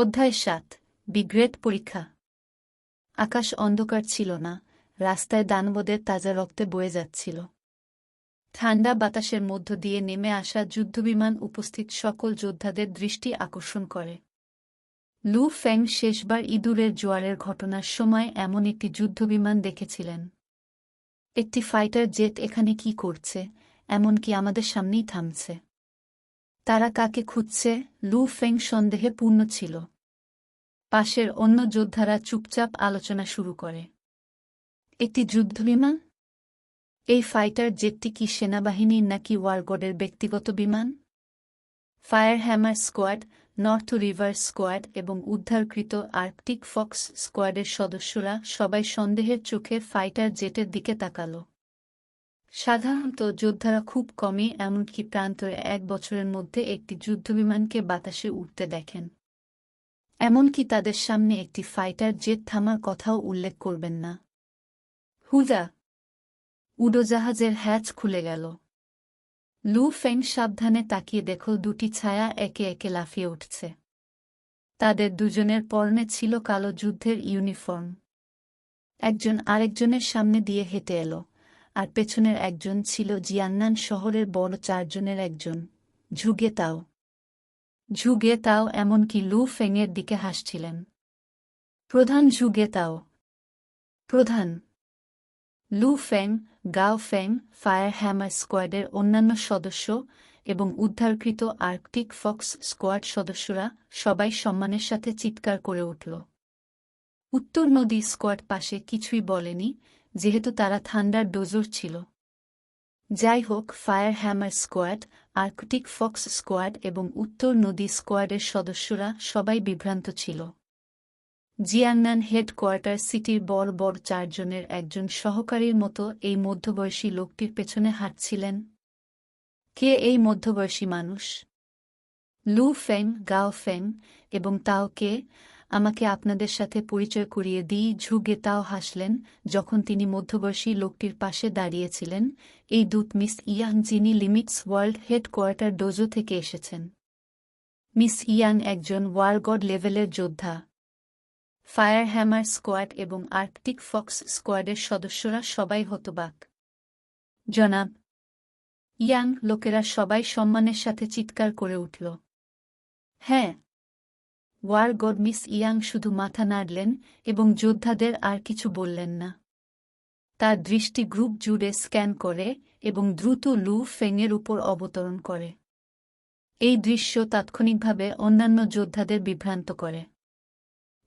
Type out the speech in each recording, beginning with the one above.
অধ্যায় সাত বিগ্রেড পরীক্ষা। আকাশ অন্ধকার ছিল না, রাস্তায় দানবদের তাজা রক্তে বয়ে যাচ্ছিল। ঠান্ডা বাতাসের মধ্য দিয়ে নেমে আসা যুদ্ধবিমান উপস্থিত সকল যোদ্ধাদের দৃষ্টি আকর্ষণ করে। লু ফ্যাং শেষবার ইঁদুরের জোয়ারের ঘটনার সময় এমন একটি যুদ্ধবিমান দেখেছিলেন। একটি ফাইটার জেট এখানে কি করছে, এমনকি আমাদের সামনেই থামছে। তারা কাকে খুঁজছে? লু ফেং সন্দেহে পূর্ণ ছিল। পাশের অন্য যোদ্ধারা চুপচাপ আলোচনা শুরু করে। একটি যুদ্ধবিমান? এই ফাইটার জেটটি কি সেনাবাহিনীর নাকি ওয়ারগডের ব্যক্তিগত বিমান? Fire hammer squad, north river squad এবং উদ্ধারকৃত আর্কটিক ফক্স স্কোয়াডের সদস্যরা সবাই সন্দেহের চোখে ফাইটার জেটের দিকে তাকাল। সাধারণত যোদ্ধারা খুব কমই, এমনকি প্রান্তরে এক বছরের মধ্যে একটি যুদ্ধবিমানকে বাতাসে উঠতে দেখেন। এমনকি তাদের সামনে একটি ফাইটার জেট থামার কথাও উল্লেখ করবেন না। হুজা উড়োজাহাজের হ্যাচ খুলে গেল। লু ফেং সাবধানে তাকিয়ে দেখল দুটি ছায়া একে একে লাফিয়ে উঠছে। তাদের দুজনের পরনে ছিল কালো যুদ্ধের ইউনিফর্ম। একজন আরেকজনের সামনে দিয়ে হেঁটে এলো। আর পেছনের একজন ছিল জিয়ান্নান শহরের বড় চারজনের একজন। ঝুগে তাও। ঝুগে তাও এমনকি লু ফেংয়ের দিকে হাসছিলেন। প্রধান ঝুগে তাও। প্রধান। লু ফেং, গাও ফেং ফায়ার হ্যামার স্কোয়াডের অন্যান্য সদস্য এবং উদ্ধারকৃত আর্কটিক ফক্স স্কোয়াড সদস্যরা সবাই সম্মানের সাথে চিৎকার করে উঠল। উত্তর নদী স্কোয়াড পাশে কিছুই বলেনি যেহেতু তারা থান্ডার ডোজর ছিল। যাই হোক fire hammer squad, arctic fox squad এবং উত্তর নদী স্কোয়াডের সদস্যরা সবাই বিভ্রান্ত ছিল। জিয়াংনান হেডকোয়ার্টার সিটির বড় বড় চারজনের একজন সহকারীর মতো এই মধ্যবয়সী লোকটির পেছনে হাঁটছিলেন। কে এই মধ্যবয়সী মানুষ? লু ফেং গাও ফেং এবং তাও কে? আমাকে আপনাদের সাথে পরিচয় করিয়ে দিই। ঝুগে তাও হাসলেন। যখন তিনি মধ্যবয়সী লোকটির পাশে দাঁড়িয়েছিলেন, এই দূত মিস ইয়াং, যিনি লিমিটস ওয়ার্ল্ড হেডকোয়ার্টার ডোজো থেকে এসেছেন। মিস ইয়াং একজন ওয়ারগড লেভেলের যোদ্ধা। ফায়ার হ্যামার স্কোয়াড এবং আর্কটিক ফক্স স্কোয়াডের সদস্যরা সবাই হতবাক। জনাব ইয়াং, লোকেরা সবাই সম্মানের সাথে চিৎকার করে উঠল। হ্যাঁ ওয়ার গড মিস ইয়াং শুধু মাথা নাড়লেন এবং যোদ্ধাদের আর কিছু বললেন না। তার দৃষ্টি গ্রুপ জুড়ে স্ক্যান করে এবং দ্রুত লু ফেংয়ের উপর অবতরণ করে। এই দৃশ্য তাৎক্ষণিকভাবে অন্যান্য যোদ্ধাদের বিভ্রান্ত করে।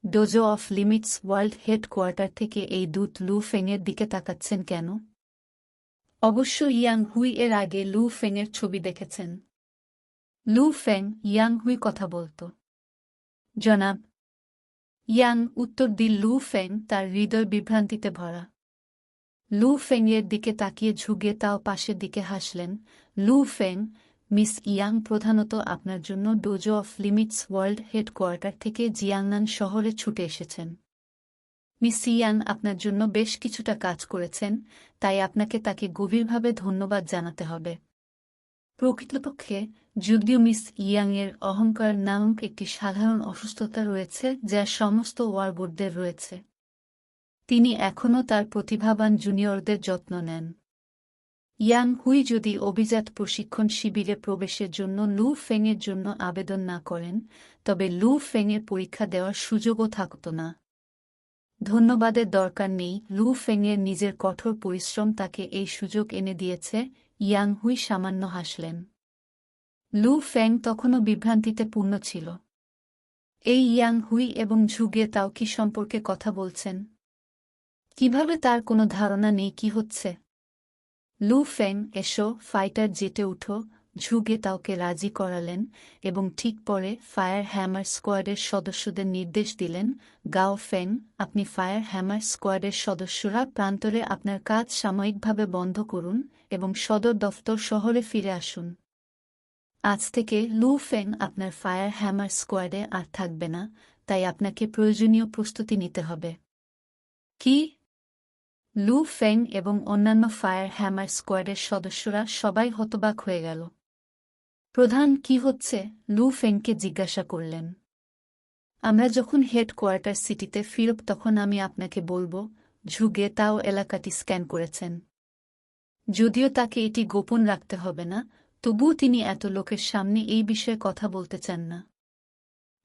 Dojo of limits world headquarter থেকে এই দূত লু ফেংয়ের দিকে তাকাচ্ছেন কেন? অবশ্য ইয়াং হুই এর আগে লু ফেংয়ের ছবি দেখেছেন। লু ফেং ইয়াং হুই কথা বলত। জনাব। ইয়াং উত্তর দিল লু ফেং তার হৃদয় বিভ্রান্তিতে ভরা। লু ফেংয়ের দিকে তাকিয়ে ঝুঁকে তাও পাশের দিকে হাসলেন। লু ফেং, মিস ইয়াং প্রধানত আপনার জন্য dojo of limits world headquarter থেকে জিয়াংনান শহরে ছুটে এসেছেন। মিস ইয়াং আপনার জন্য বেশ কিছুটা কাজ করেছেন, তাই আপনাকে তাকে গভীরভাবে ধন্যবাদ জানাতে হবে। প্রকৃতপক্ষে যদিও মিস ইয়াংয়ের অহংকার নামক একটি সাধারণ অসুস্থতা রয়েছে যা সমস্ত ওয়ারবোর্ডদের রয়েছে। তিনি এখনও তার প্রতিভাবান জুনিয়রদের যত্ন নেন। ইয়াং হুই যদি অভিজাত প্রশিক্ষণ শিবিরে প্রবেশের জন্য লু ফেংয়ের জন্য আবেদন না করেন, তবে লু ফেংয়ের পরীক্ষা দেওয়ার সুযোগও থাকত না। ধন্যবাদের দরকার নেই, লু ফেংয়ের নিজের কঠোর পরিশ্রম তাকে এই সুযোগ এনে দিয়েছে, ইয়াং হুই সামান্য হাসলেন। লু ফেং তখনও বিভ্রান্তিতে পূর্ণ ছিল। এই ইয়াং হুই এবং ঝুগে তাও কি সম্পর্কে কথা বলছেন? কীভাবে তার কোনো ধারণা নেই, কি হচ্ছে? লু ফেং এসো, ফাইটার জেটে উঠো ঝুগে তাওকে রাজি করালেন এবং ঠিক পরে ফায়ার হ্যামার স্কোয়াডের সদস্যদের নির্দেশ দিলেন, গাও ফেং আপনি ফায়ার হ্যামার স্কোয়াডের সদস্যরা প্রান্তরে আপনার কাজ সাময়িকভাবে বন্ধ করুন এবং সদর দফতর শহরে ফিরে আসুন। আজ থেকে লু ফেং আপনার ফায়ার হ্যামার স্কোয়াডে আর থাকবে না, তাই আপনাকে প্রয়োজনীয় প্রস্তুতি নিতে হবে। কি? লু ফেং এবং অন্যান্য ফায়ার হ্যামার স্কোয়াডের সদস্যরা সবাই হতবাক হয়ে গেল। প্রধান কি হচ্ছে? লু ফেংকে জিজ্ঞাসা করলেন। আমরা যখন হেডকোয়ার্টার সিটিতে ফিরব তখন আমি আপনাকে বলব, ঝুগে তাও এলাকাটি স্ক্যান করেছেন। যদিও তাকে এটি গোপন রাখতে হবে না তবুও তিনি এত লোকের সামনে এই বিষয়ে কথা বলতে চান না।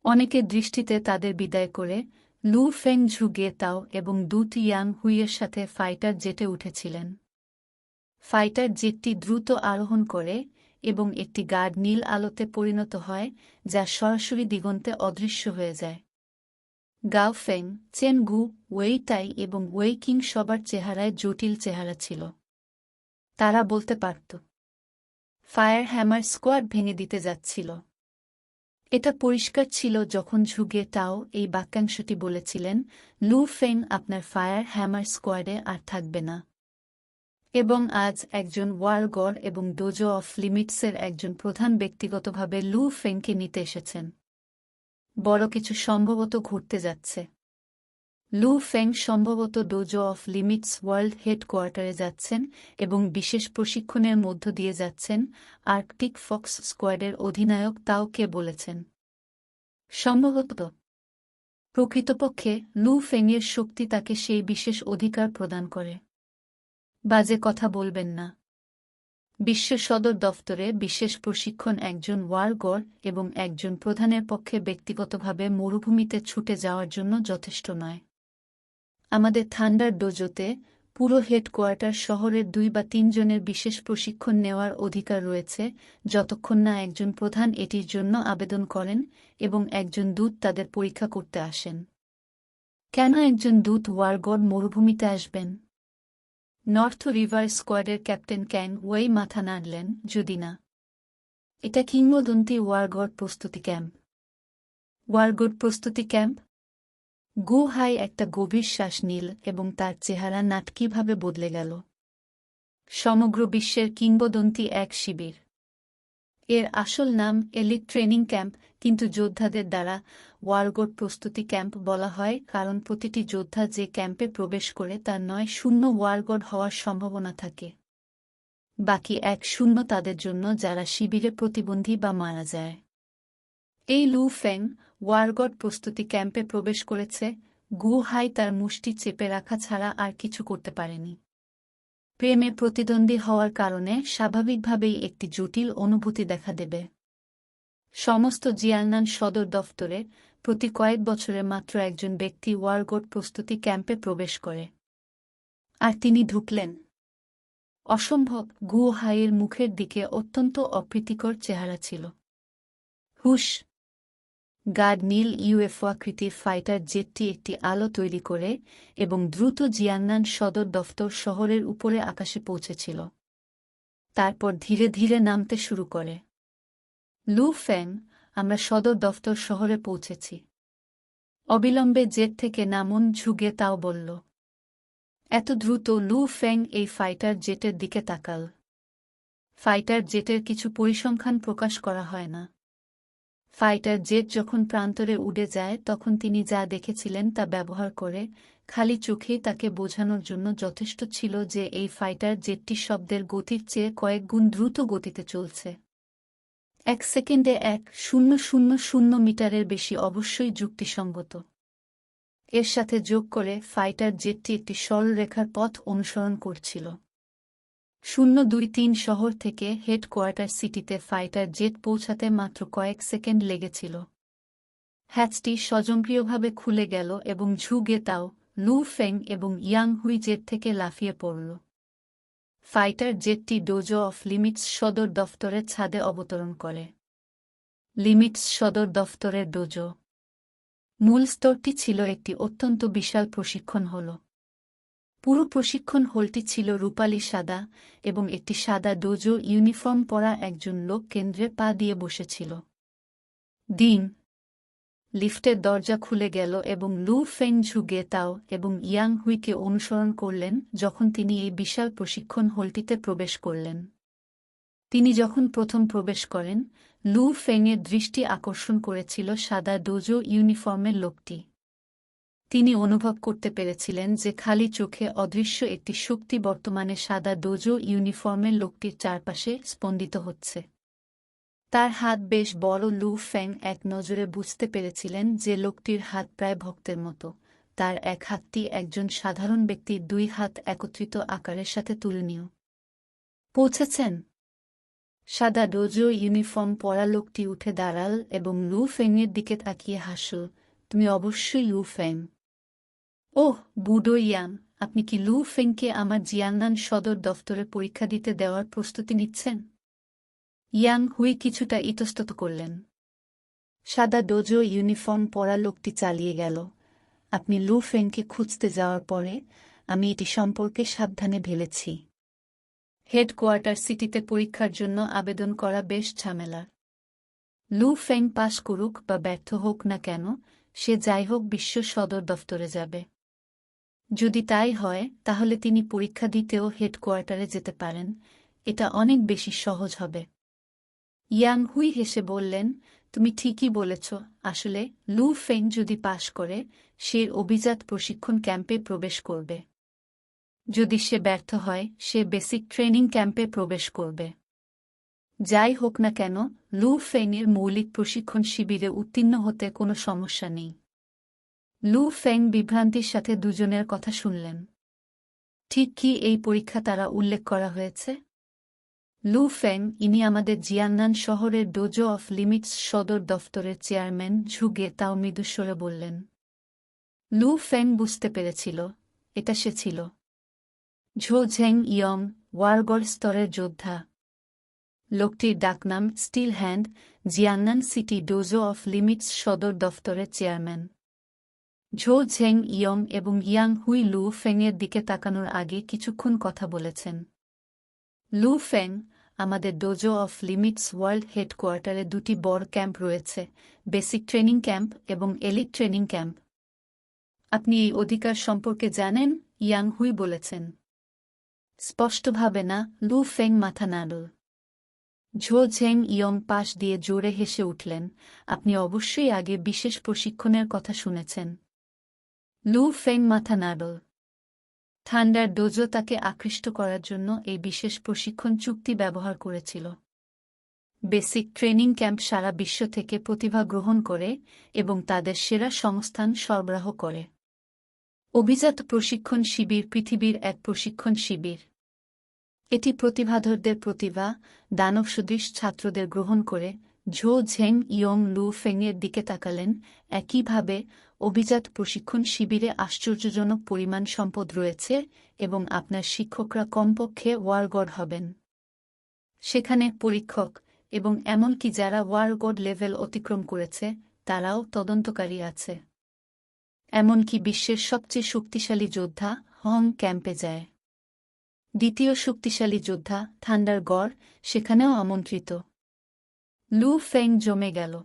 অনেকের দৃষ্টিতে তাদের বিদায় করে লু ফেং ঝুগে তাও এবং দুত ইয়াং হুইয়ের সাথে ফাইটার জেটে উঠেছিলেন। ফাইটার জেটটি দ্রুত আরোহণ করে এবং একটি গার্ড নীল আলোতে পরিণত হয়, যা সরাসরি দিগন্তে অদৃশ্য হয়ে যায়। গাও ফেং, চেন গু, ওয়েই তাই এবং ওয়েই কিং সবার চেহারায় জটিল চেহারা ছিল। তারা বলতে পারত ফায়ার হ্যামার স্কোয়াড ভেঙে দিতে যাচ্ছিল। এটা পরিষ্কার ছিল যখন ঝুগে তাও এই বাক্যাংশটি বলেছিলেন, লু ফেং আপনার ফায়ার হ্যামার স্কোয়াডে আর থাকবে না। এবং আজ একজন ওয়ারগড় এবং ডোজো অফ লিমিটসের একজন প্রধান ব্যক্তিগতভাবে লু ফেংকে নিতে এসেছেন। বড় কিছু সম্ভবত ঘুরতে যাচ্ছে। লু ফেং সম্ভবত ডোজো অফ লিমিটস ওয়ার্ল্ড হেডকোয়ার্টারে যাচ্ছেন এবং বিশেষ প্রশিক্ষণের মধ্য দিয়ে যাচ্ছেন আর্কটিক ফক্স স্কোয়াডের অধিনায়ক তাও কে বলেছেন। সম্ভবত প্রকৃতপক্ষে লু ফেংয়ের শক্তি তাকে সেই বিশেষ অধিকার প্রদান করে। বাজে কথা বলবেন না। বিশ্ব সদর দফতরে বিশেষ প্রশিক্ষণ একজন ওয়ারগড় এবং একজন প্রধানের পক্ষে ব্যক্তিগতভাবে মরুভূমিতে ছুটে যাওয়ার জন্য যথেষ্ট নয়। আমাদের থান্ডার ডোজোতে পুরো হেডকোয়ার্টার শহরের দুই বা তিনজনের বিশেষ প্রশিক্ষণ নেওয়ার অধিকার রয়েছে, যতক্ষণ না একজন প্রধান এটির জন্য আবেদন করেন এবং একজন দূত তাদের পরীক্ষা করতে আসেন। কেন একজন দূত ওয়ারগড় মরুভূমিতে আসবেন? নর্থ রিভার স্কোয়াডের ক্যাপ্টেন ক্যাং ওয়েই মাথা নাড়লেন, যদি না। এটা কিংবদন্তি ওয়ারগড় প্রস্তুতি ক্যাম্প। ওয়ারগড় প্রস্তুতি ক্যাম্প গু হাই একটা গভীর শ্বাস নীল এবং তার চেহারা নাটকীভাবে বদলে গেল। সমগ্র বিশ্বের কিংবদন্তি এক শিবির। এর আসল নাম এলিট ট্রেনিং ক্যাম্প, কিন্তু যোদ্ধাদের দ্বারা ওয়ারগোড প্রস্তুতি ক্যাম্প বলা হয়, কারণ প্রতিটি যোদ্ধা যে ক্যাম্পে প্রবেশ করে তার নয়, শূন্য ওয়ারগোড হওয়ার সম্ভাবনা থাকে। বাকি এক শূন্য তাদের জন্য যারা শিবিরে প্রতিবন্ধী বা মারা যায়। এই লু ফেং ওয়ারগড প্রস্তুতি ক্যাম্পে প্রবেশ করেছে গু হাই তার মুষ্টি চেপে রাখা ছাড়া আর কিছু করতে পারেনি। প্রেমে প্রতিদ্বন্দ্বী হওয়ার কারণে স্বাভাবিকভাবেই একটি জটিল অনুভূতি দেখা দেবে। সমস্ত জিয়ালনান সদর দফতরে প্রতি কয়েক বছরে মাত্র একজন ব্যক্তি ওয়ারগোড প্রস্তুতি ক্যাম্পে প্রবেশ করে। আর তিনি ঢুকলেন। অসম্ভব গু হাইয়ের মুখের দিকে অত্যন্ত অপ্রীতিকর চেহারা ছিল। হুশ গার্ড নীল ইউএফও আকৃতির ফাইটার জেটটি একটি আলো তৈরি করে এবং দ্রুত জিয়ান্নান সদর দফতর শহরের উপরে আকাশে পৌঁছেছিল। তারপর ধীরে ধীরে নামতে শুরু করে। লু ফ্যাং, আমরা সদর দফতর শহরে পৌঁছেছি। অবিলম্বে জেট থেকে নামুন ঝুগে তাও বলল। এত দ্রুত লু ফ্যাং এই ফাইটার জেটের দিকে তাকাল। ফাইটার জেটের কিছু পরিসংখ্যান প্রকাশ করা হয় না। ফাইটার জেট যখন প্রান্তরে উড়ে যায়, তখন তিনি যা দেখেছিলেন তা ব্যবহার করে খালি চোখেই তাকে বোঝানোর জন্য যথেষ্ট ছিল যে এই ফাইটার জেটটি শব্দের গতির চেয়ে কয়েক গুণ দ্রুত গতিতে চলছে। এক সেকেন্ডে এক শূন্য শূন্য শূন্য মিটারের বেশি অবশ্যই যুক্তিসঙ্গত। এর সাথে যোগ করে ফাইটার জেটটি একটি সরলরেখার পথ অনুসরণ করছিল। শূন্য দুই তিন শহর থেকে হেডকোয়ার্টার সিটিতে ফাইটার জেট পৌঁছাতে মাত্র কয়েক সেকেন্ড লেগেছিল। হ্যাচটি স্বজনপ্রিয়ভাবে খুলে গেল এবং ঝুগে তাও লু ফেং এবং ইয়াং হুই জেট থেকে লাফিয়ে পড়ল। ফাইটার জেটটি ডোজো অফ লিমিটস সদর দফতরের ছাদে অবতরণ করে। লিমিটস সদর দফতরের ডোজো। মূল স্তরটি ছিল একটি অত্যন্ত বিশাল প্রশিক্ষণ হল। পুরো প্রশিক্ষণ হলটি ছিল রূপালী সাদা এবং একটি সাদা ডোজো ইউনিফর্ম পরা একজন লোক কেন্দ্রে পা দিয়ে বসেছিল। দিন লিফটের দরজা খুলে গেল এবং লু ফেং ঝুগে তাও এবং ইয়াং হুইকে অনুসরণ করলেন যখন তিনি এই বিশাল প্রশিক্ষণ হলটিতে প্রবেশ করলেন। তিনি যখন প্রথম প্রবেশ করেন, লু ফেংয়ের দৃষ্টি আকর্ষণ করেছিল সাদা ডোজো ইউনিফর্মের লোকটি। তিনি অনুভব করতে পেরেছিলেন যে খালি চোখে অদৃশ্য একটি শক্তি বর্তমানে সাদা ডোজো ইউনিফর্মের লোকটির চারপাশে স্পন্দিত হচ্ছে। তার হাত বেশ বড় লু ফ্যাং এক নজরে বুঝতে পেরেছিলেন যে লোকটির হাত প্রায় ভক্তের মতো। তার এক হাতটি একজন সাধারণ ব্যক্তির দুই হাত একত্রিত আকারের সাথে তুলনীয়। পৌঁছেছেন? সাদা ডোজো ইউনিফর্ম পরা লোকটি উঠে দাঁড়াল এবং লু ফেংয়ের দিকে তাকিয়ে হাসল। তুমি অবশ্যই লু ফেং ওহ বুডো ইয়াং আপনি কি লু ফেংকে আমার জিয়াংনান সদর দফতরে পরীক্ষা দিতে দেওয়ার প্রস্তুতি নিচ্ছেন? ইয়াং হুই কিছুটা ইতস্তত করলেন। সাদা ডোজো ইউনিফর্ম পরা লোকটি চালিয়ে গেল। আপনি লু ফেংকে খুঁজতে যাওয়ার পরে আমি এটি সম্পর্কে সাবধানে ভেবেছি হেডকোয়ার্টার সিটিতে পরীক্ষার জন্য আবেদন করা বেশ ঝামেলার। লু ফেং পাশ করুক বা ব্যর্থ হোক না কেন, সে যাই হোক বিশ্ব সদর দফতরে যাবে। যদি তাই হয়, তাহলে তিনি পরীক্ষা দিতেও হেডকোয়ার্টারে যেতে পারেন। এটা অনেক বেশি সহজ হবে। ইয়াং হুই হেসে বললেন, তুমি ঠিকই বলেছ। আসলে লু ফেং যদি পাশ করে, সে অভিজাত প্রশিক্ষণ ক্যাম্পে প্রবেশ করবে। যদি সে ব্যর্থ হয়, সে বেসিক ট্রেনিং ক্যাম্পে প্রবেশ করবে। যাই হোক না কেন, লু ফেংয়ের মৌলিক প্রশিক্ষণ শিবিরে উত্তীর্ণ হতে কোনো সমস্যা নেই। লু ফেং বিভ্রান্তির সাথে দুজনের কথা শুনলেন। ঠিক কি এই পরীক্ষা তারা উল্লেখ করা হয়েছে? লু ফেং, ইনি আমাদের জিয়ান্নান শহরের ডোজো অফ লিমিটস সদর দফতরের চেয়ারম্যান ঝুগে তাও মৃদুস্বরে বললেন। লু ফেং বুঝতে পেরেছিল, এটা সে ছিল। ঝো ঝেং ইয়ং, ওয়ারগড় স্তরের যোদ্ধা। লোকটির ডাকনাম steel hand, Jiannan city dojo of limits সদর দফতরের চেয়ারম্যান। ঝো ঝেং ইয়ং এবং ইয়াং হুই লু ফেংয়ের দিকে তাকানোর আগে কিছুক্ষণ কথা বলেছেন। লু ফেং, আমাদের ডোজো অফ লিমিটস ওয়ার্ল্ড হেডকোয়ার্টারে দুটি বড় ক্যাম্প রয়েছে, বেসিক ট্রেনিং ক্যাম্প এবং এলিট ট্রেনিং ক্যাম্প। আপনি এই অধিকার সম্পর্কে জানেন? ইয়াং হুই বলেছেন। স্পষ্টভাবে না, লু ফেং মাথা নাড়ল। ঝো ঝেং ইয়ং পাশ দিয়ে জোরে হেসে উঠলেন, আপনি অবশ্যই আগে বিশেষ প্রশিক্ষণের কথা শুনেছেন। লু ফেং মাথা নাড়ল ঠান্ডার ডোজো তাকে আকৃষ্ট করার জন্য এই বিশেষ প্রশিক্ষণ চুক্তি ব্যবহার করেছিল। বেসিক ট্রেনিং ক্যাম্প সারা বিশ্ব থেকে প্রতিভা গ্রহণ করে এবং তাদের সেরা সংস্থান সরবরাহ করে। অভিজাত প্রশিক্ষণ শিবির পৃথিবীর এক প্রশিক্ষণ শিবির। এটি প্রতিভাধরদের প্রতিভা, দানব সদৃশ ছাত্রদের গ্রহণ করে ঝো ঝেং ইয়ং লু ফেংয়ের দিকে তাকালেন, একইভাবে অভিজাত প্রশিক্ষণ শিবিরে আশ্চর্যজনক পরিমাণ সম্পদ রয়েছে এবং আপনার শিক্ষকরা কমপক্ষে ওয়ারগড হবেন। সেখানে পরীক্ষক এবং এমনকি যারা ওয়ারগড লেভেল অতিক্রম করেছে, তারাও তদন্তকারী আছে। এমনকি বিশ্বের সবচেয়ে শক্তিশালী যোদ্ধা হং ক্যাম্পে যায়। দ্বিতীয় শক্তিশালী যোদ্ধা ঠান্ডার গড় সেখানেও আমন্ত্রিত। লু ফেং জমে গেল।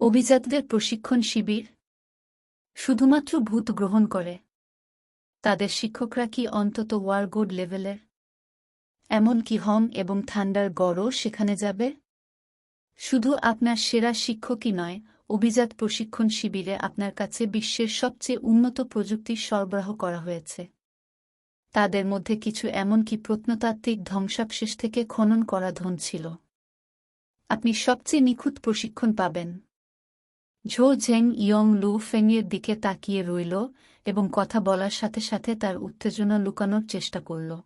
অভিজাতদের প্রশিক্ষণ শিবির শুধুমাত্র ভূত গ্রহণ করে। তাদের শিক্ষকরা কি অন্তত ওয়ারগোড লেভেলের? এমনকি হং এবং ঠান্ডার গড়ও সেখানে যাবে? শুধু আপনার সেরা শিক্ষকই নয়, অভিজাত প্রশিক্ষণ শিবিরে আপনার কাছে বিশ্বের সবচেয়ে উন্নত প্রযুক্তির সরবরাহ করা হয়েছে। তাদের মধ্যে কিছু এমনকি প্রত্নতাত্ত্বিক ধ্বংসাবশেষ থেকে খনন করা ধন ছিল। আপনি সবচেয়ে নিখুঁত প্রশিক্ষণ পাবেন। ঝো ঝেং ইয়ং লু ফেংয়ের দিকে তাকিয়ে রইল এবং কথা বলার সাথে সাথে তার উত্তেজনা লুকানোর চেষ্টা করল।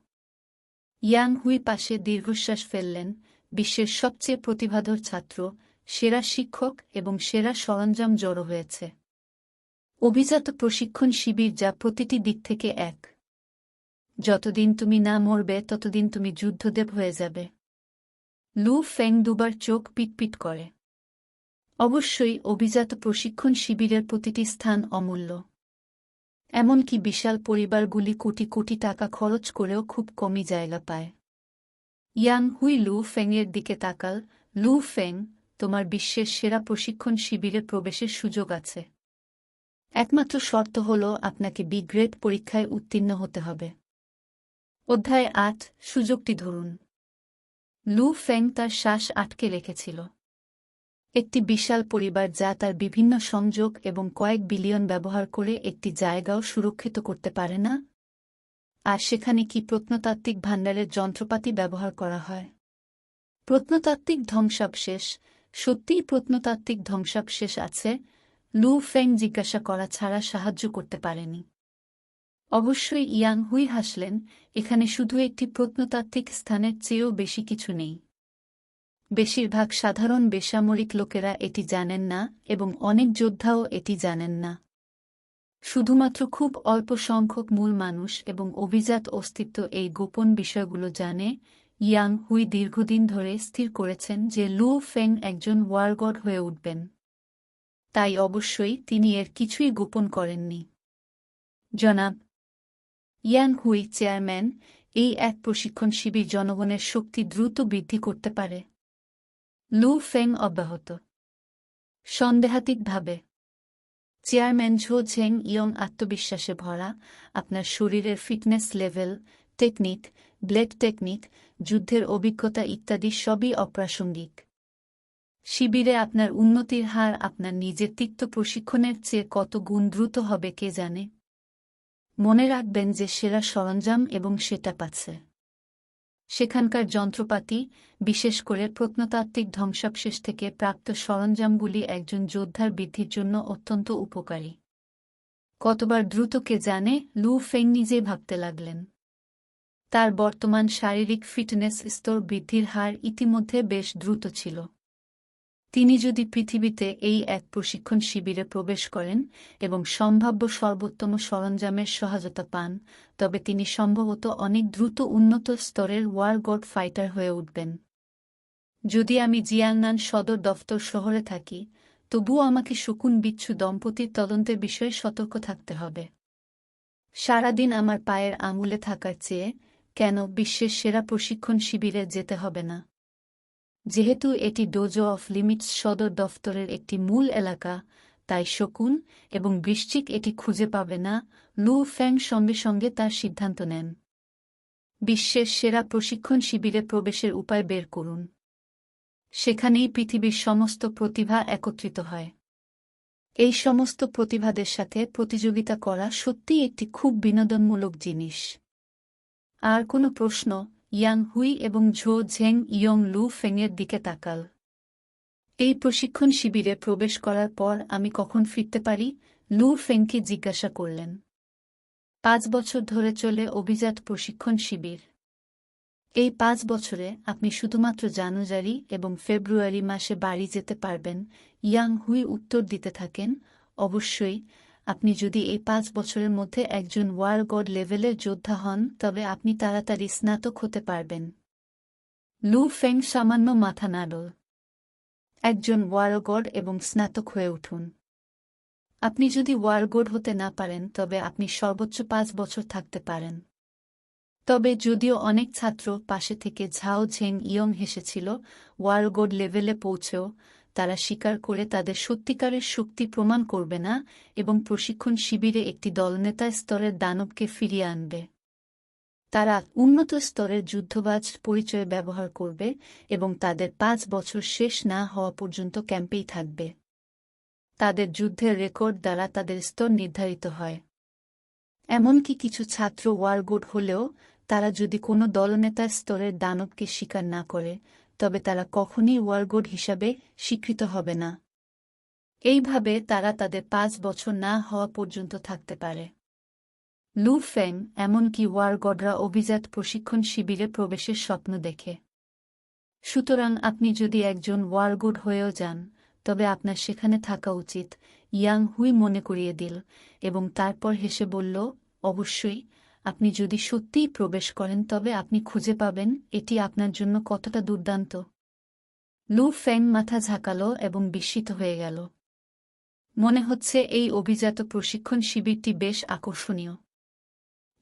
ইয়াং হুই পাশে দীর্ঘশ্বাস ফেললেন। বিশ্বের সবচেয়ে প্রতিভাধর ছাত্র, সেরা শিক্ষক এবং সেরা সরঞ্জাম জড়ো হয়েছে। অভিজাত প্রশিক্ষণ শিবির যা প্রতিটি দিক থেকে এক। যতদিন তুমি না মরবে, ততদিন তুমি যুদ্ধদেব হয়ে যাবে। লু ফেং দুবার চোখ পিটপিট করে। অবশ্যই অভিজাত প্রশিক্ষণ শিবিরের প্রতিটি স্থান অমূল্য। এমনকি বিশাল পরিবারগুলি কোটি কোটি টাকা খরচ করেও খুব কমই জায়গা পায়। ইয়াং হুই লু ফেংয়ের দিকে তাকাল। লু ফেং, তোমার বিশ্বের সেরা প্রশিক্ষণ শিবিরে প্রবেশের সুযোগ আছে। একমাত্র শর্ত হল আপনাকে বিগ্রেড পরীক্ষায় উত্তীর্ণ হতে হবে। অধ্যায় আট, সুযোগটি ধরুন। লু ফেং তার শ্বাস আটকে রেখেছিল। একটি বিশাল পরিবার যা তার বিভিন্ন সংযোগ এবং কয়েক বিলিয়ন ব্যবহার করে একটি জায়গাও সুরক্ষিত করতে পারে না? আর সেখানে কি প্রত্নতাত্ত্বিক ভাণ্ডারের যন্ত্রপাতি ব্যবহার করা হয়? প্রত্নতাত্ত্বিক ধ্বংসাবশেষ সত্যিই প্রত্নতাত্ত্বিক ধ্বংসাবশেষ আছে, লু ফেং জিজ্ঞাসা করা ছাড়া সাহায্য করতে পারেনি। অবশ্যই ইয়াং হুই হাসলেন, এখানে শুধু একটি প্রত্নতাত্ত্বিক স্থানের চেয়েও বেশি কিছু নেই। বেশিরভাগ সাধারণ বেসামরিক লোকেরা এটি জানেন না এবং অনেক যোদ্ধাও এটি জানেন না। শুধুমাত্র খুব অল্প সংখ্যক মূল মানুষ এবং অভিজাত অস্তিত্ব এই গোপন বিষয়গুলো জানে, ইয়াং হুই দীর্ঘদিন ধরে স্থির করেছেন যে লু ফেং একজন ওয়ারগড হয়ে উঠবেন। তাই অবশ্যই তিনি এর কিছুই গোপন করেননি। জনাব ইয়াং হুই চেয়ারম্যান, এই এক প্রশিক্ষণ শিবির জনগণের শক্তি দ্রুত বৃদ্ধি করতে পারে। লু ফেং অব্যাহত। সন্দেহাতীতভাবে, চেয়ারম্যান ঝো ঝেং ইয়ং আত্মবিশ্বাসে ভরা আপনার শরীরের fitness level, technique, blade technique, যুদ্ধের অভিজ্ঞতা ইত্যাদি সবই অপ্রাসঙ্গিক। শিবিরে আপনার উন্নতির হার আপনার নিজের তিক্ত প্রশিক্ষণের চেয়ে কত গুণ দ্রুত হবে কে জানে? মনে রাখবেন যে সেরা সরঞ্জাম এবং সেটা পাচ্ছে। সেখানকার যন্ত্রপাতি, বিশেষ করে প্রত্নতাত্ত্বিক ধ্বংসাবশেষ থেকে প্রাপ্ত সরঞ্জামগুলি একজন যোদ্ধার বৃদ্ধির জন্য অত্যন্ত উপকারী। কতবার দ্রুত কে জানে লু ফেং নিজে ভাবতে লাগলেন। তার বর্তমান শারীরিক ফিটনেস স্তর বৃদ্ধির হার ইতিমধ্যে বেশ দ্রুত ছিল। তিনি যদি পৃথিবীতে এই এক প্রশিক্ষণ শিবিরে প্রবেশ করেন এবং সম্ভাব্য সর্বোত্তম সরঞ্জামের সহায়তা পান, তবে তিনি সম্ভবত অনেক দ্রুত উন্নত স্তরের ওয়ার গড ফাইটার হয়ে উঠবেন। যদি আমি জিয়াংনান সদর দফতর শহরে থাকি, তবুও আমাকে শকুন বিচ্ছু দম্পতির তদন্তের বিষয়ে সতর্ক থাকতে হবে। সারাদিন আমার পায়ের আঙুলে থাকার চেয়ে কেন বিশ্বের সেরা প্রশিক্ষণ শিবিরে যেতে হবে না? যেহেতু এটি ডোজো অফ লিমিটস সদর দফতরের একটি মূল এলাকা, তাই শকুন এবং বৃশ্চিক এটি খুঁজে পাবে না, লু ফ্যাং সঙ্গে সঙ্গে তার সিদ্ধান্ত নেন। বিশ্বের সেরা প্রশিক্ষণ শিবিরে প্রবেশের উপায় বের করুন। সেখানেই পৃথিবীর সমস্ত প্রতিভা একত্রিত হয়। এই সমস্ত প্রতিভাদের সাথে প্রতিযোগিতা করা সত্যিই একটি খুব বিনোদনমূলক জিনিস। আর কোনো প্রশ্ন ইয়াং হুই এবং ঝো ঝেং ইয়ং লু ফেংয়ের দিকে তাকাল। এই প্রশিক্ষণ শিবিরে প্রবেশ করার পর আমি কখন ফিরতে পারি? লু ফেংকে জিজ্ঞাসা করলেন। পাঁচ বছর ধরে চলে অভিজাত প্রশিক্ষণ শিবির। এই পাঁচ বছরে আপনি শুধুমাত্র জানুয়ারি এবং ফেব্রুয়ারি মাসে বাড়ি যেতে পারবেন। ইয়াং হুই উত্তর দিতে থাকেন, অবশ্যই। আপনি যদি এই পাঁচ বছরের মধ্যে একজন ওয়ার গড লেভেলের যোদ্ধা হন, তবে আপনি তাড়াতাড়ি স্নাতক হতে পারবেন। লু ফেং সামান্য মাথা নাড়ল। একজন ওয়ারগড এবং স্নাতক হয়ে উঠুন। আপনি যদি ওয়ারগড হতে না পারেন, তবে আপনি সর্বোচ্চ পাঁচ বছর থাকতে পারেন। তবে যদিও অনেক ছাত্র পাশে থেকে ঝাও ঝেং ইয়ং হেসেছিল ওয়ারগড লেভেলে পৌঁছেও তারা স্বীকার করে তাদের সত্যিকারের শক্তি প্রমাণ করবে না এবং প্রশিক্ষণ শিবিরে একটি দলনেতা স্তরের দানবকে ফিরিয়ে আনবে। তারা উন্নত স্তরের যুদ্ধবাজ পরিচয় ব্যবহার করবে এবং তাদের পাঁচ বছর শেষ না হওয়া পর্যন্ত ক্যাম্পেই থাকবে। তাদের যুদ্ধের রেকর্ড দ্বারা তাদের স্তর নির্ধারিত হয়। এমনকি কিছু ছাত্র ওয়ারগোড হলেও তারা যদি কোনো দলনেতার স্তরের দানবকে স্বীকার না করে তবে তারা কখনই ওয়ারগোড হিসাবে স্বীকৃত হবে না। এইভাবে তারা তাদের পাঁচ বছর না হওয়া পর্যন্ত থাকতে পারে। লু ফেং এমনকি ওয়ারগডরা অভিজাত প্রশিক্ষণ শিবিরে প্রবেশের স্বপ্ন দেখে। সুতরাং আপনি যদি একজন ওয়ারগোড হয়েও যান, তবে আপনার সেখানে থাকা উচিত, ইয়াং হুই মনে করিয়ে দিল এবং তারপর হেসে বলল, অবশ্যই। আপনি যদি সত্যিই প্রবেশ করেন, তবে আপনি খুঁজে পাবেন এটি আপনার জন্য কতটা দুর্দান্ত। লু ফ্যাং মাথা ঝাঁকালো এবং বিস্মিত হয়ে গেল। মনে হচ্ছে এই অভিজাত প্রশিক্ষণ শিবিরটি বেশ আকর্ষণীয়।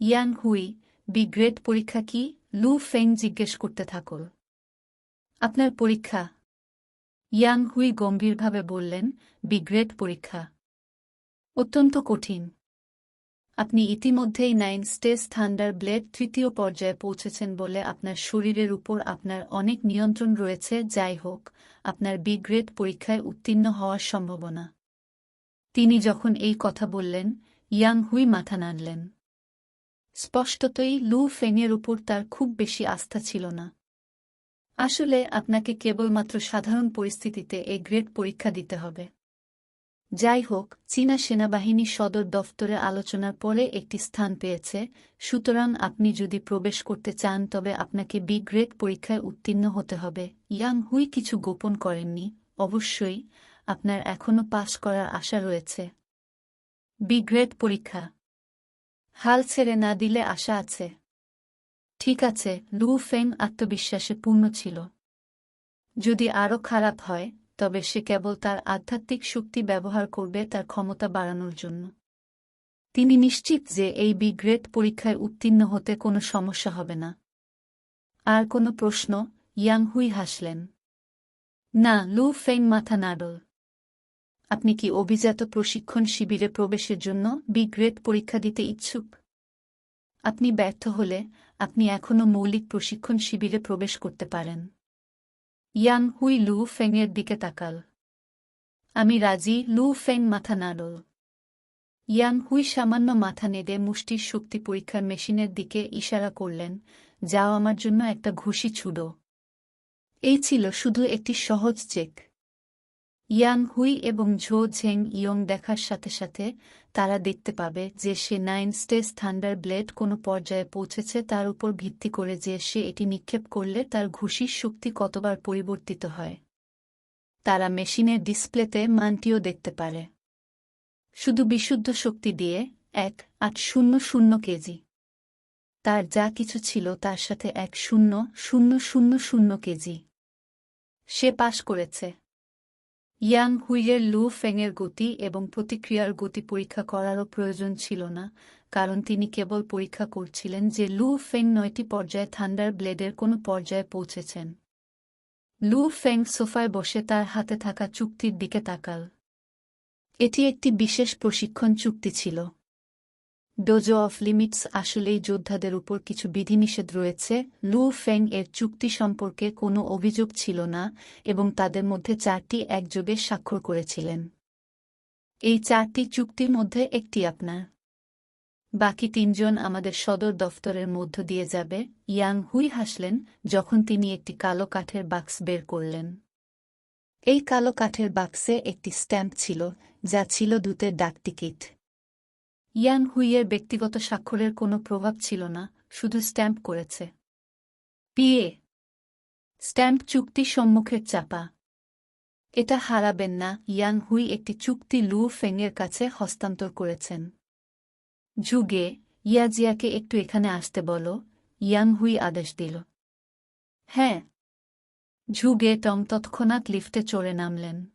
ইয়াং হুই, বি গ্রেড পরীক্ষা কি? লু ফেং জিজ্ঞেস করতে থাকল আপনার পরীক্ষা। ইয়াং হুই গম্ভীরভাবে বললেন, বি গ্রেড পরীক্ষা। অত্যন্ত কঠিন। আপনি ইতিমধ্যেই নাইন স্টেজ থান্ডার ব্লেড তৃতীয় পর্যায়ে পৌঁছেছেন বলে আপনার শরীরের উপর আপনার অনেক নিয়ন্ত্রণ রয়েছে, যাই হোক, আপনার বি গ্রেড পরীক্ষায় উত্তীর্ণ হওয়ার সম্ভাবনা। তিনি যখন এই কথা বললেন, ইয়াং হুই মাথা নাড়লেন। স্পষ্টতই লু ফেংয়ের উপর তার খুব বেশি আস্থা ছিল না। আসলে আপনাকে কেবলমাত্র সাধারণ পরিস্থিতিতে এই গ্রেড পরীক্ষা দিতে হবে। যাই হোক চীনা সেনাবাহিনী সদর দফতরে আলোচনার পরে একটি স্থান পেয়েছে, সুতরাং আপনি যদি প্রবেশ করতে চান তবে আপনাকে বি গ্রেড পরীক্ষায় উত্তীর্ণ হতে হবে। ইয়াং হুই কিছু গোপন করেননি। অবশ্যই, আপনার এখনও পাশ করার আশা রয়েছে। বি গ্রেড পরীক্ষা। হাল ছেড়ে না দিলে আশা আছে। ঠিক আছে লু ফেং আত্মবিশ্বাসে পূর্ণ ছিল। যদি আরও খারাপ হয় তবে সে কেবল তার আধ্যাত্মিক শক্তি ব্যবহার করবে তার ক্ষমতা বাড়ানোর জন্য। তিনি নিশ্চিত যে এই বি গ্রেড পরীক্ষায় উত্তীর্ণ হতে কোনো সমস্যা হবে না। আর কোনো প্রশ্ন? ইয়াং হুই হাসলেন। না, লু ফেং মাথা নাড়ল। আপনি কি অভিজাত প্রশিক্ষণ শিবিরে প্রবেশের জন্য বি গ্রেড পরীক্ষা দিতে ইচ্ছুক? আপনি ব্যর্থ হলে আপনি এখনও মৌলিক প্রশিক্ষণ শিবিরে প্রবেশ করতে পারেন। ইয়াং হুই লু ফেংয়ের দিকে তাকাল। আমি রাজি, লু ফেং মাথা নাড়ল। ইয়াং হুই সামান্য মাথা নেড়ে মুষ্টির শক্তি পরীক্ষার মেশিনের দিকে ইশারা করলেন, যাও আমার জন্য একটা ঘুষি ছুড়ো। এই ছিল শুধু একটি সহজ চেক। ইয়াং হুই এবং ঝো ঝেং ইয়ং দেখার সাথে সাথে তারা দেখতে পাবে যে সে নাইন স্টেজ থান্ডার ব্লেড কোনো পর্যায়ে পৌঁছেছে তার উপর ভিত্তি করে যে সে এটি নিক্ষেপ করলে তার ঘুষির শক্তি কতবার পরিবর্তিত হয়। তারা মেশিনের ডিসপ্লেতে মানটিও দেখতে পারে। শুধু বিশুদ্ধ শক্তি দিয়ে এক আট শূন্য শূন্য কেজি। তার যা কিছু ছিল তার সাথে এক শূন্য শূন্য শূন্য শূন্য কেজি। সে পাশ করেছে। ইয়াং হুইয়ের লু ফেংয়ের গতি এবং প্রতিক্রিয়ার গতি পরীক্ষা করারও প্রয়োজন ছিল না, কারণ তিনি কেবল পরীক্ষা করছিলেন যে লু ফেং নয়টি পর্যায়ে থান্ডার ব্লেডের কোনো পর্যায়ে পৌঁছেছেন। লু ফেং সোফায় বসে তার হাতে থাকা চুক্তির দিকে তাকাল। এটি একটি বিশেষ প্রশিক্ষণ চুক্তি ছিল। ডোজো অফ লিমিটস আসলেই যোদ্ধাদের উপর কিছু বিধিনিষেধ রয়েছে। লু ফেং এর চুক্তি সম্পর্কে কোনো অভিযোগ ছিল না এবং তাদের মধ্যে চারটি একযোগে স্বাক্ষর করেছিলেন। এই চারটি চুক্তির মধ্যে একটি আপনার। বাকি তিনজন আমাদের সদর দফতরের মধ্য দিয়ে যাবে। ইয়াং হুই হাসলেন যখন তিনি একটি কালো কাঠের বাক্স বের করলেন। এই কালো কাঠের বাক্সে একটি স্ট্যাম্প ছিল, যা ছিল দূতের ডাকটিকিট ইয়ান হুইয়ের ব্যক্তিগত স্বাক্ষরের কোনো প্রভাব ছিল না, শুধু স্ট্যাম্প করেছে। পিএ। স্ট্যাম্প চুক্তি সম্মুখের চাপা। এটা হারাবেন না ইয়াং হুই একটি চুক্তি লু ফেংয়ের কাছে হস্তান্তর করেছেন। যুগে, ইয়াজিয়াকে একটু এখানে আসতে বলো, ইয়াং হুই আদেশ দিল। হ্যাঁ। ঝুগে টং তৎক্ষণাৎ লিফটে চড়ে নামলেন।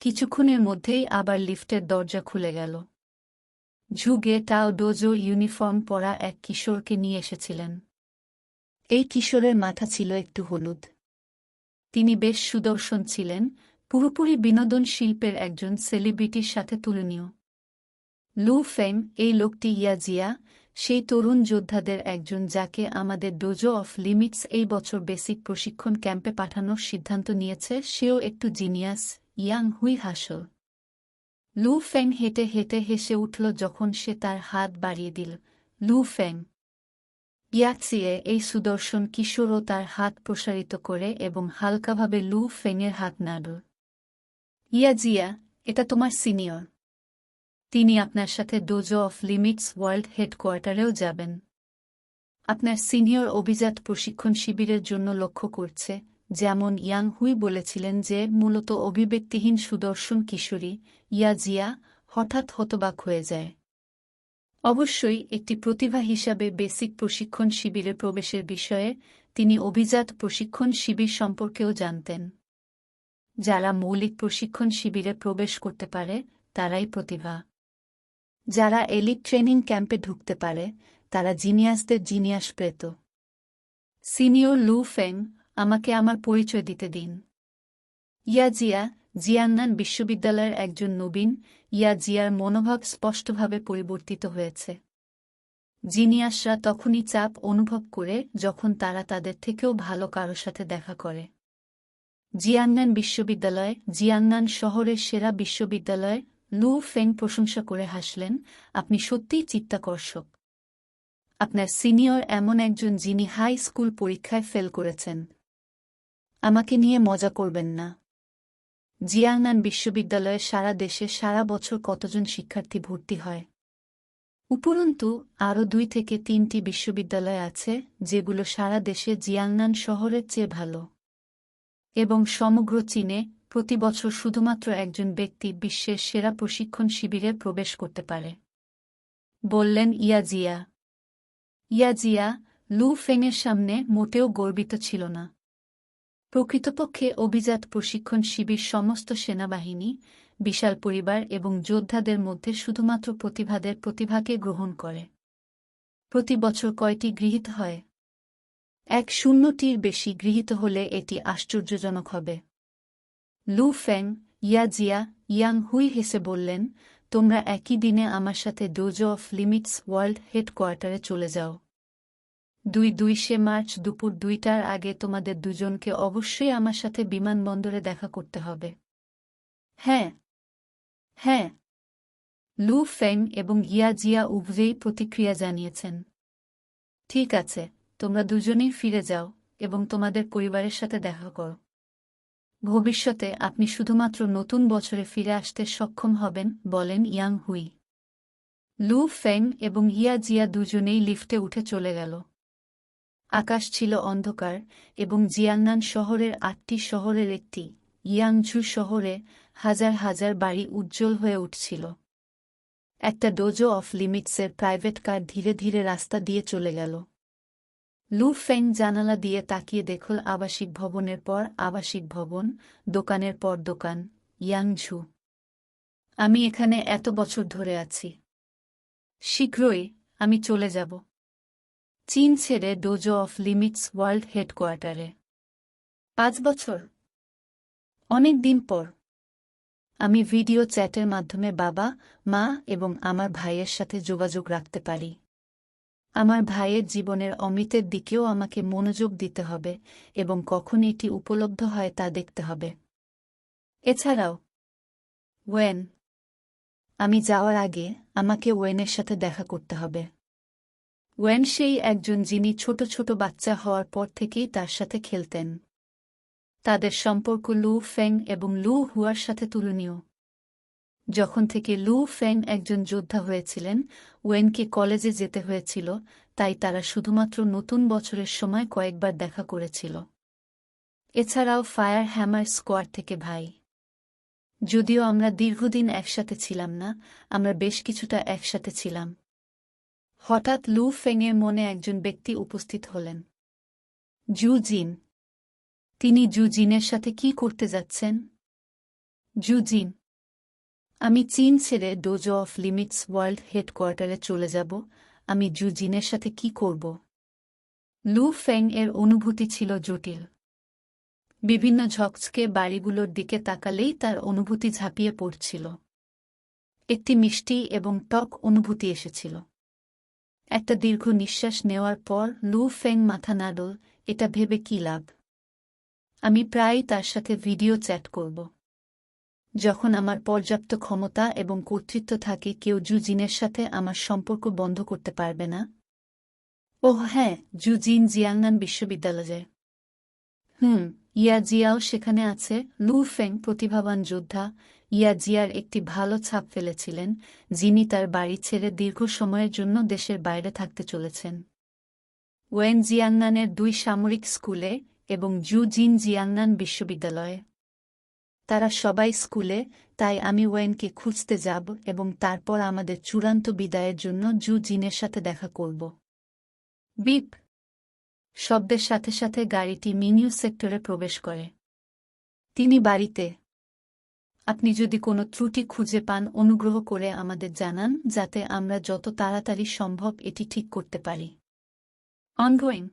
কিছুক্ষণের মধ্যেই আবার লিফটের দরজা খুলে গেল। ঝুগে তাও ডোজো ইউনিফর্ম পরা এক কিশোরকে নিয়ে এসেছিলেন। এই কিশোরের মাথা ছিল একটু হলুদ। তিনি বেশ সুদর্শন ছিলেন পুরোপুরি বিনোদন শিল্পের একজন সেলিব্রিটির সাথে তুলনীয়। লু ফেম এই লোকটি ইয়াজিয়া সেই তরুণ যোদ্ধাদের একজন যাকে আমাদের ডোজো অফ লিমিটস এই বছর বেসিক প্রশিক্ষণ ক্যাম্পে পাঠানোর সিদ্ধান্ত নিয়েছে সেও একটু জিনিয়াস ইয়াং হুই হাসল। লু ফেং হেঁটে হেঁটে হেসে উঠল যখন সে তার হাত বাড়িয়ে দিল। লু ফেং। ইয়াকসিয়ে এই সুদর্শন কিশোরও তার হাত প্রসারিত করে এবং হালকাভাবে লু ফেংয়ের হাত নাড়ল। ইয়াজিয়া, এটা তোমার সিনিয়র। তিনি আপনার সাথে ডোজো অফ লিমিটস ওয়ার্ল্ড হেডকোয়ার্টারেও যাবেন। আপনার সিনিয়র অভিজাত প্রশিক্ষণ শিবিরের জন্য লক্ষ্য করছে। যেমন ইয়াং হুই বলেছিলেন যে, মূলত অভিব্যক্তিহীন সুদর্শন কিশোরী ইয়াজিয়া হঠাৎ হতবাক হয়ে যায়। অবশ্যই একটি প্রতিভা হিসাবে বেসিক প্রশিক্ষণ শিবিরে প্রবেশের বিষয়ে তিনি অভিজাত প্রশিক্ষণ শিবির সম্পর্কেও জানতেন। যারা মৌলিক প্রশিক্ষণ শিবিরে প্রবেশ করতে পারে, তারাই প্রতিভা। যারা এলিট ট্রেনিং ক্যাম্পে ঢুকতে পারে, তারা জিনিয়াসদের জিনিয়াস প্রেত। সিনিয়র লু ফেং আমাকে আমার পরিচয় দিতে দিন। ইয়া জিয়া, জিয়ান্নান বিশ্ববিদ্যালয়ের একজন নবীন, ইয়া জিয়ার মনোভাব স্পষ্টভাবে পরিবর্তিত হয়েছে। জিনিয়াসরা তখনই চাপ অনুভব করে যখন তারা তাদের থেকেও ভালো কারও সাথে দেখা করে। জিয়াংনান বিশ্ববিদ্যালয় জিয়াংনান শহরের সেরা বিশ্ববিদ্যালয় লু ফেং প্রশংসা করে হাসলেন, আপনি সত্যিই চিত্তাকর্ষক। আপনার সিনিয়র এমন একজন যিনি হাই স্কুল পরীক্ষায় ফেল করেছেন। আমাকে নিয়ে মজা করবেন না। জিয়াংনান বিশ্ববিদ্যালয়ে সারা দেশে সারা বছর কতজন শিক্ষার্থী ভর্তি হয়? উপরন্তু, আরও দুই থেকে তিনটি বিশ্ববিদ্যালয় আছে, যেগুলো সারা দেশে জিয়াংনান শহরের চেয়ে ভালো। এবং সমগ্র চীনে প্রতি বছর শুধুমাত্র একজন ব্যক্তি বিশ্বের সেরা প্রশিক্ষণ শিবিরে প্রবেশ করতে পারে। বললেন ইয়াজিয়া ইয়াজিয়া লু ফেংয়ের সামনে মোটেও গর্বিত ছিল না। প্রকৃতপক্ষে অভিজাত প্রশিক্ষণ শিবির সমস্ত সেনাবাহিনী, বিশাল পরিবার এবং যোদ্ধাদের মধ্যে শুধুমাত্র প্রতিভাদের প্রতিভাকে গ্রহণ করে। প্রতি বছর কয়টি গৃহীত হয়? এক শূন্যটির বেশি গৃহীত হলে এটি আশ্চর্যজনক হবে। লু ফ্যাং ইয়াজিয়া ইয়াং হুই হেসে বললেন, তোমরা একই দিনে আমার সাথে ডোজো অফ লিমিটস ওয়ার্ল্ড হেডকোয়ার্টারে চলে যাও। দুই দুই সে মার্চ দুপুর দুইটার আগে তোমাদের দুজনকে অবশ্যই আমার সাথে বিমানবন্দরে দেখা করতে হবে। হ্যাঁ। হ্যাঁ। লু ফেং এবং ইয়াজিয়া উভয়েই প্রতিক্রিয়া জানিয়েছেন। ঠিক আছে, তোমরা দুজনেই ফিরে যাও এবং তোমাদের পরিবারের সাথে দেখা করো। ভবিষ্যতে আপনি শুধুমাত্র নতুন বছরে ফিরে আসতে সক্ষম হবেন, বলেন ইয়াং হুই। লু ফেং এবং ইয়াজিয়া দুজনেই লিফটে উঠে চলে গেল। আকাশ ছিল অন্ধকার এবং জিয়াংনান শহরের আটটি শহরের একটি, ইয়াংঝু শহরে হাজার হাজার বাড়ি উজ্জ্বল হয়ে উঠছিল। একটা ডোজো অফ লিমিটসের প্রাইভেট কার ধীরে ধীরে রাস্তা দিয়ে চলে গেল। লু ফেং জানালা দিয়ে তাকিয়ে দেখল আবাসিক ভবনের পর আবাসিক ভবন, দোকানের পর দোকান, ইয়াংঝু। আমি এখানে এত বছর ধরে আছি। শীঘ্রই আমি চলে যাব। চীন ছেড়ে ডোজো অফ লিমিটস ওয়ার্ল্ড হেডকোয়ার্টারে। পাঁচ বছর। অনেক দিন পর। আমি ভিডিও চ্যাটের মাধ্যমে বাবা, মা এবং আমার ভাইয়ের সাথে যোগাযোগ রাখতে পারি। আমার ভাইয়ের জীবনের অমৃতের দিকেও আমাকে মনোযোগ দিতে হবে এবং কখন এটি উপলব্ধ হয় তা দেখতে হবে। এছাড়াও, ওয়েন। আমি যাওয়ার আগে আমাকে ওয়েনের সাথে দেখা করতে হবে। ওয়েন সেই একজন যিনি ছোট ছোট বাচ্চা হওয়ার পর থেকেই তার সাথে খেলতেন। তাদের সম্পর্ক লু ফেং এবং লু হুয়ার সাথে তুলনীয়। যখন থেকে লু ফেং একজন যোদ্ধা হয়েছিলেন, ওয়েনকে কলেজে যেতে হয়েছিল, তাই তারা শুধুমাত্র নতুন বছরের সময় কয়েকবার দেখা করেছিল। এছাড়াও ফায়ার হ্যামার স্কোয়াড থেকে ভাই। যদিও আমরা দীর্ঘদিন একসাথে ছিলাম না, আমরা বেশ কিছুটা একসাথে ছিলাম। হঠাৎ লু ফেংয়ের মনে একজন ব্যক্তি উপস্থিত হলেন। জু জিন। তিনি জু জিনের সাথে কি করতে যাচ্ছেন? জু জিন। আমি চীন ছেড়ে ডোজো অফ লিমিটস ওয়ার্ল্ড হেডকোয়ার্টারে চলে যাব। আমি জু জিনের সাথে কি করব? লু ফেং এর অনুভূতি ছিল জটিল। বিভিন্ন ঝকঝকে বাড়িগুলোর দিকে তাকালেই তার অনুভূতি ঝাঁপিয়ে পড়ছিল। একটি মিষ্টি এবং টক অনুভূতি এসেছিল। একটা দীর্ঘ নিঃশ্বাস নেওয়ার পর লু ফেং মাথা নাড়ল, এটা ভেবে কি লাভ? আমি প্রায়ই তার সাথে ভিডিও চ্যাট করব। যখন আমার পর্যাপ্ত ক্ষমতা এবং কর্তৃত্ব থাকে, কেউ জুজিনের সাথে আমার সম্পর্ক বন্ধ করতে পারবে না? ওহ হ্যাঁ জুজিন জিয়াংনান বিশ্ববিদ্যালয়ে। হুম ইয়া জিয়াও সেখানে আছে। লু ফেং প্রতিভাবান যোদ্ধা। ইয়া জিয়ার একটি ভালো ছাপ ফেলেছিলেন, যিনি তার বাড়ি ছেড়ে দীর্ঘ সময়ের জন্য দেশের বাইরে থাকতে চলেছেন। ওয়েন জিয়াংনানের দুই সামরিক স্কুলে এবং জু জিন জিয়াংনান বিশ্ববিদ্যালয়ে। তারা সবাই স্কুলে, তাই আমি ওয়েনকে খুঁজতে যাব এবং তারপর আমাদের চূড়ান্ত বিদায়ের জন্য জু জিনের সাথে দেখা করব। বিপ শব্দের সাথে সাথে গাড়িটি মিনিউ সেক্টরে প্রবেশ করে। তিনি বাড়িতে, আপনি যদি কোনো ত্রুটি খুঁজে পান, অনুগ্রহ করে আমাদের জানান, যাতে আমরা যত তাড়াতাড়ি সম্ভব এটি ঠিক করতে পারি। অনগোয়িং